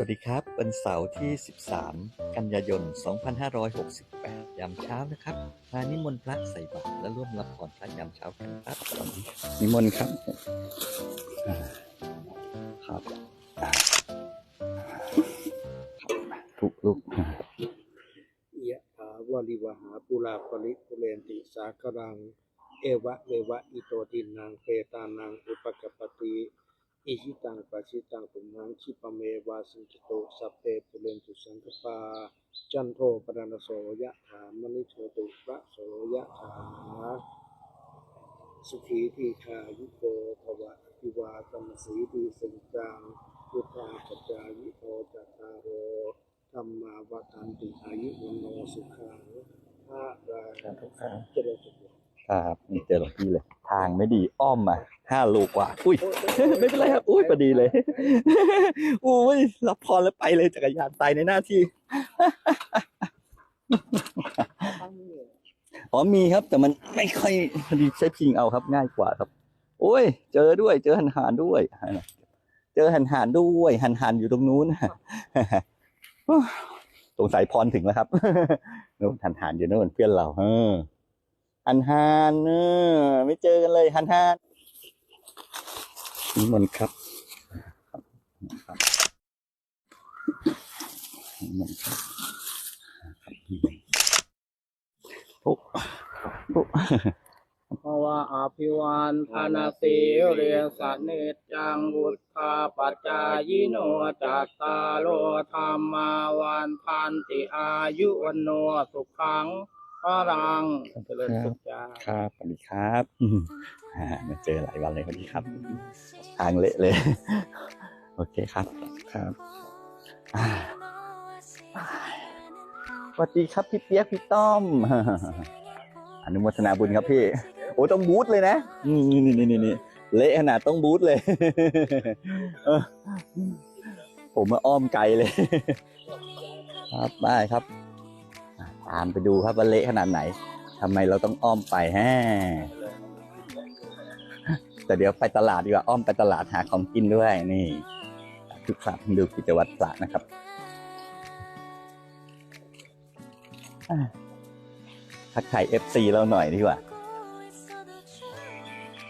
วัสดีครับ วันเสาร์ที่ 13 กันยายน 2568 ยามเช้านะครับ มานิมนต์พระใส่บาตรและร่วมรับพรพระยามเช้ากันครับสวัสดีนิมนต์ครับอ่าครับอ่าทุกลูกยะถาวาลิวหาปุราปริปุเรนติสาครัง เอวะเมวะอิโตทินังเปตานังอุปกปปติ อิชิตังปัชิตังปุนังชิปเมวาสิงคิโตสัพเพปุเรนตุสังกปา จันโทปรณโสยะถามณิโชติระโสยะถาสุขีทีคายุโกภวะอิวาตมสีดีสังจังพุทธาปจายิโตจัตตารโอธรรมาวัันติอายุวโนสุขังพระราเจริญสุขครับนี่เจอหลวงพี่เลย ทางไม่ดีอ้อมมาห้าลูกกว่า อุ้ย ไม่เป็นไรครับ อุ้ยพอดีเลย อุ้ยรับพรแล้วไปเลยจักรยานตายในหน้าที่ อ๋อมีครับ แต่มันไม่ค่อยพอดีใช้พิงเอาครับ ง่ายกว่าครับ โอ้ย เจอด้วย เจอหันหานด้วย เจอหันหานด้วย หันหานอยู่ตรงนู้นสงสัยพรถึงแล้วครับนู่นหันหานอยู่นู่นเพื่อนเราเออ หันหานเออไม่เจอกันเลยหันหานนิมนต์ครับครับนิมนต์ครับครับปุ๊บปุ๊บภวะอภิวันธนาสิเรียสนิจจังบุตธาปัจจายิโนจัตตาโลธรรมาวันพันติอายุวันโนสุขัง พลังเจริญสุขจ้าครับสวัสดีครับอืมอ่ามาเจอหลายวันเลยสวัสดีครับทางเละเลย โอเคครับครับอ่าสวัสดีครับพี่เปียกพี่ต้อมอนุโมทนาบุญครับพี่ โอ้ต้องบูทเลยนะนี่นี่นี่นี่นี่เละขนาดต้องบูทเลยเออผมมาอ้อมไกลเลย ครับได้ครับอะ ตามไปดูครับว่าเละขนาดไหนทำไมเราต้องอ้อมไปแฮแต่เดี๋ยวไปตลาดดีกว่าอ้อมไปตลาดหาของกินด้วยนี่ทุกครับดูกิจวัตรพระนะครับทักทายเอฟซีเราหน่อยดีกว่า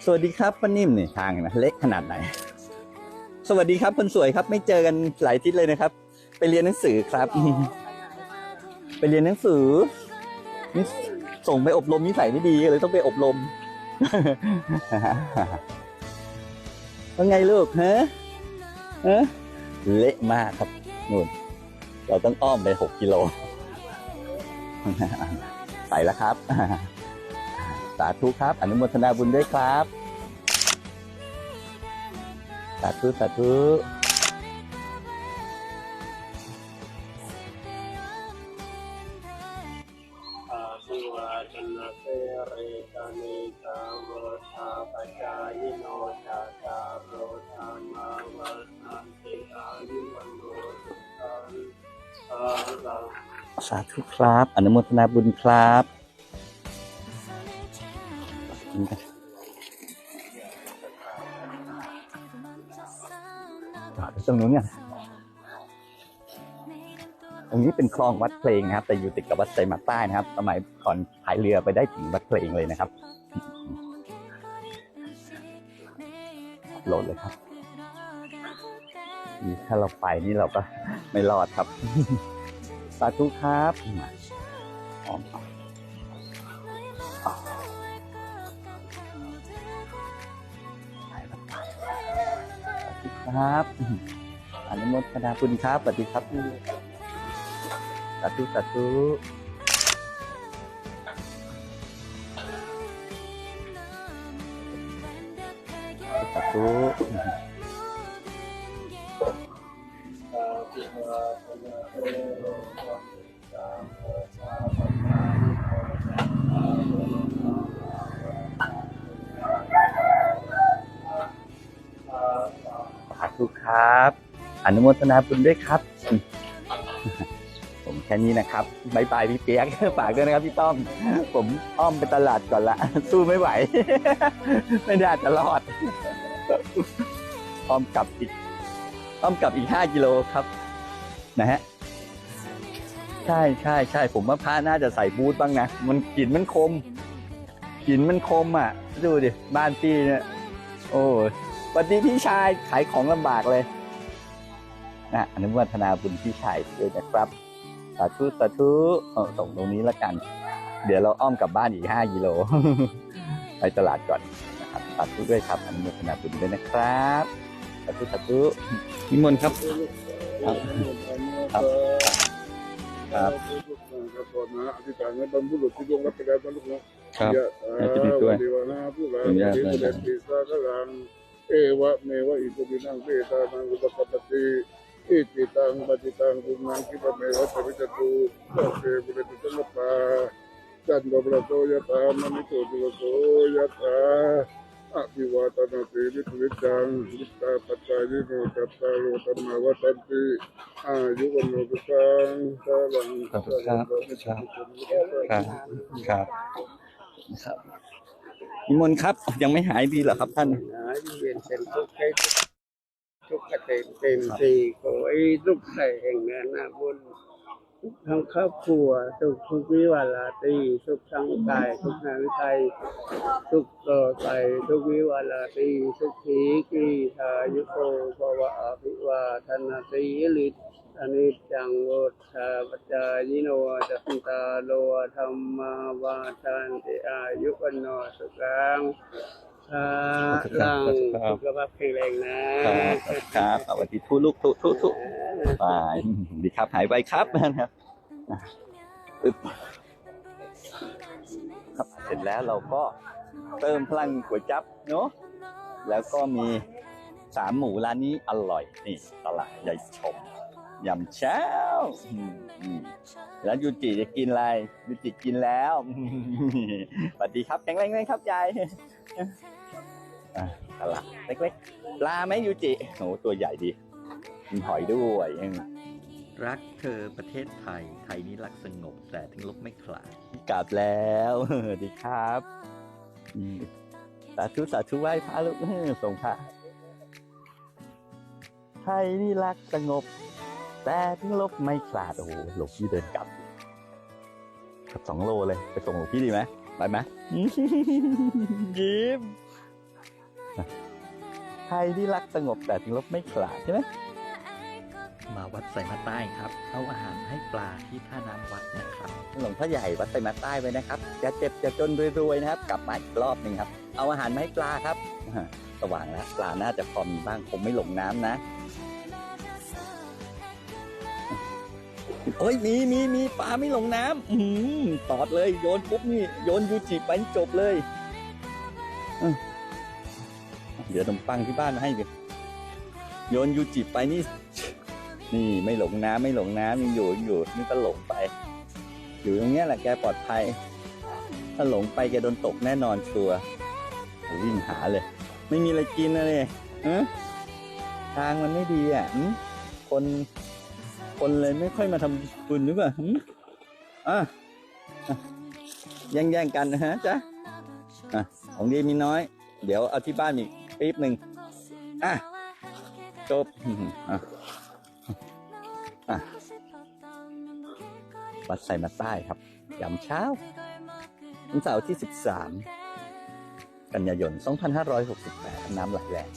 สวัสดีครับป้านิ่มนี่ทางนะเล็กขนาดไหน สวัสดีครับคนสวยครับ ไม่เจอกันหลายทิตย์เลยนะครับ ไปเรียนหนังสือครับ ไปเรียนหนังสือนี่ส่งไปอบรมนิสัยไม่ดีเลยต้องไปอบรมว่าไงลูกฮะฮะเละมากครับนู่น เราต้องอ้อมไปหกกิโลไปแล้วครับ สาธุครับ อนุโมทนาบุญด้วยครับ สาธุสาธุ สาธุครับ อนุโมทนาบุญครับจอดไว้ตรงนู้นกันตรงนี้เป็นคลองวัดเพลงนะครับ แต่อยู่ติดกับวัดไซมาใต้นะครับ สมัยก่อนพายเรือไปได้ถึงวัดเพลงเลยนะครับโหลดเลยครับนี่ถ้าเราไปนี่เราก็ไม่รอดครับ สาธุครับมาหอมาครับอนุโมทนาคุณครับสวัสดีครับสาธุสาธุสาธุ สาธุครับ อนุโมทนาบุญด้วยครับ ผมแค่นี้นะครับบายบายพี่เปียกฝากด้วยนะครับพี่ต้อม ผมอ้อมไปตลาดก่อนละ สู้ไม่ไหว ไม่ได้จะรอดอ้อมกลับอีกอ้อมกลับอีกห้ากิโลครับ นะฮะใช่ใช่ใช่ผมว่าพระน่าจะใส่บูทบ้างนะมันกลิ่นมันคมกลิ่นมันคมอะ ดูดิบ้านพี่เนี่ยโอ้ยสวัสดีพี่ชายขายของลำบากเลยนะอนุโมทนาบุญพี่ชายด้วยนะครับสาธุสาธุส่งตรงนี้แล้วกัน เดี๋ยวเราอ้อมกลับบ้านอีก5กิโลไปตลาดก่อนนะครับสาธุด้วยครับอนุโมทนาบุญด้วยนะครับสาธุสาธุนิมนต์ครับ ครับครับครับครับก่อนนะอธิษฐานให้บรรพบุรุษที่ล่วงลับไปแล้วนะลูกนะครับยะถาให้ชีวิตด้วยเทวนาผู้ลาขออนุญาตเทได้วครัเดบติสาคลังเอวะเมวะอิตุปินังเวตานังอุปกัปปติอิจิตังปฏิตังตุนังคิปะเมวะสวิจตุโอเคบุเรตุสังกปาจันโดบระโตยะตามณิโตตุโตยะตา อภิวาตนาสีลิทวิจังลิตาปัจจายิโนกัตตาโลธรรมาวัตันติอายุวันโนตุสังสารังขอบคุณครับครับครับครับนิมนต์ครับ ยังไม่หายดีเหรอครับท่านหายเวียนเป็นทุกข์ทุกข์เต็มเต็มทีขอให้ลูกไข่แห่งเนื้อหน้าบุญ ทั้งครอบครัวทุกทุกวิวาลาตีทุกทั้งกายทุกทางใจทุกต่อไปทุกวิวาลาตีทุกทีกีทายุโกภวะอภิวาทนาสีลิตอนิจจังโอชาปจายิโนจัตตาโลธรรมาวาทันติอายุวันโนสุขังครับลังสุขภาพแข็งแรงนะครับสวัสดีทุลูกทุทุทุ ไปดีครับหายไปครับนะครับปึ๊บครับ เสร็จแล้วเราก็เติมพลังก๋วยจั๊บเนาะแล้วก็มีสามหมูร้านนี้อร่อยนี่ตลาดใหญ่ชมยำเช้าอืมอืมแล้วยูจิจะกินอะไรยูจิกินแล้วสวัสดีครับแข็งแรงไหมครับยายอะตลาดเล็กๆปลาไหมยูจิโหตัวใหญ่ดี มีหอยด้วยอืมรักเธอประเทศไทย ไทยนี้รักสงบแต่ถึงลบไม่ขลาดกลับแล้วดีครับอืมสาธุสาธุไหว้พระลูกส่งพระไทยนี่รักสงบ แต่ถึงลบไม่ขลาดโอ้โหหลวงพี่เดินกลับเกับสองโลเลย ไปส่งหลวงพี่ดีไหมไปไหมยิ้มไทยที่รักสงบแต่ถึงลบไม่ขลาดใช่ไหม มาวัดไสมาใต้ครับ เอาอาหารให้ปลาที่ท่าน้ำวัดนะครับหลวงพ่อใหญ่วัดไตรมาใต้ไว้นะครับจะเจ็บจะจนรวยๆนะครับ กลับมาอีกรอบหนึ่งครับ เอาอาหารมาให้ปลาครับสว่างแล้วปลาน่าจะพอมีบ้างคงไม่หลงน้ำนะเอ้ยมีมีมีปลาไม่หลงน้ำอืมตอดเลยโยนปุ๊บนี่โยนยูจิไปจบเลยเดี๋ยวขนมปังที่บ้านมาให้ดิโยนยูจิไปนี่ นี่ไม่หลงน้ำไม่หลงน้ำยังอยู่ยังอยู่นี่ก็หลงไป อยู่ตรงเนี้ยแหละแกปลอดภัย ถ้าหลงไปแกโดนตกแน่นอนชัวร์วิ่งหาเลย ไม่มีอะไรกินนะเลยทางมันไม่ดีอะคน คนเลยไม่ค่อยมาทำบุญหรือเปล่าอะอะแย่งแย่งกันนะฮะจ๊ะอะของดีมีน้อย เดี๋ยวเอาที่บ้านอีกปี๊บหนึ่งอะจบอะ วัดไซมาใต้ครับยามเช้าวันเสาร์ที่ 13 กันยายน 2568 น้ำไหลแรง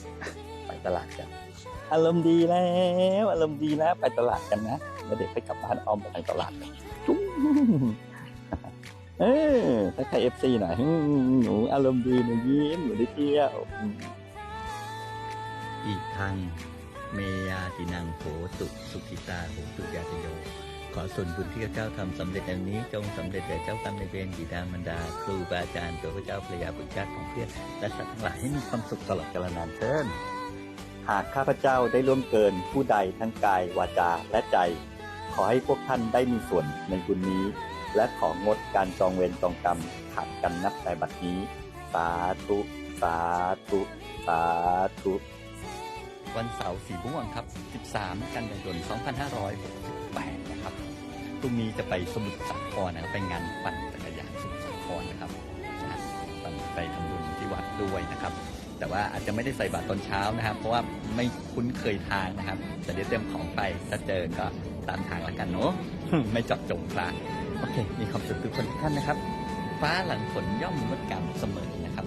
ไปตลาดกัน อารมณ์ดีแล้ว อารมณ์ดีนะ ไปตลาดกันนะแล้วเด็กไปกลับบ้านออมไปตลาดจุ๊งเออถ้าใครเอฟซีหน่อยหนูอารมณ์ดีหนูยิ้มหนูได้เที่ยวอีกทาง เมยาตินังโหสุสุขิตาโหสุยาตโย ขอส่วนบุญที่ข้าเจ้าทำสำเร็จอย่างนี้ จงสำเร็จแด่เจ้ากรรมในเวรบิดามารดา ครูบาอาจารย์ตัวพระเจ้าภรรยาบุตรญาติของเพื่อนและสัตว์ทั้งหลายให้มีความสุขตลอดกาลนานเทินหากข้าพเจ้าได้ล่วงเกินผู้ใดทั้งกายวาจาและใจ ขอให้พวกท่านได้มีส่วนในบุญนี้ และของดการจองเวรจองกรรมขาดกันนับแต่บัดนี้ สาธุ สาธุ สาธุ วันเสาร์สีม่วงครับ 13 กันยายน 2568 นะครับพรุ่งนี้จะไปสมุทรสาครนะครับไปงานปั่นจักรยานสมุทรสาครนะครับนะปั่นไปทำบุญที่วัดด้วยนะครับ แต่ว่าอาจจะไม่ได้ใส่บาตรตอนเช้านะครับ เพราะว่าไม่คุ้นเคยทางนะครับแต่เดี๋ยวเตรียมของไปถ้าเจอก็ตามทางแล้วกันเนาะไม่เจาะจงพระโอเค มีความสุขทุกคนทุกท่านนะครับ ฟ้าหลังฝนย่อมงดงามเสมอนะครับ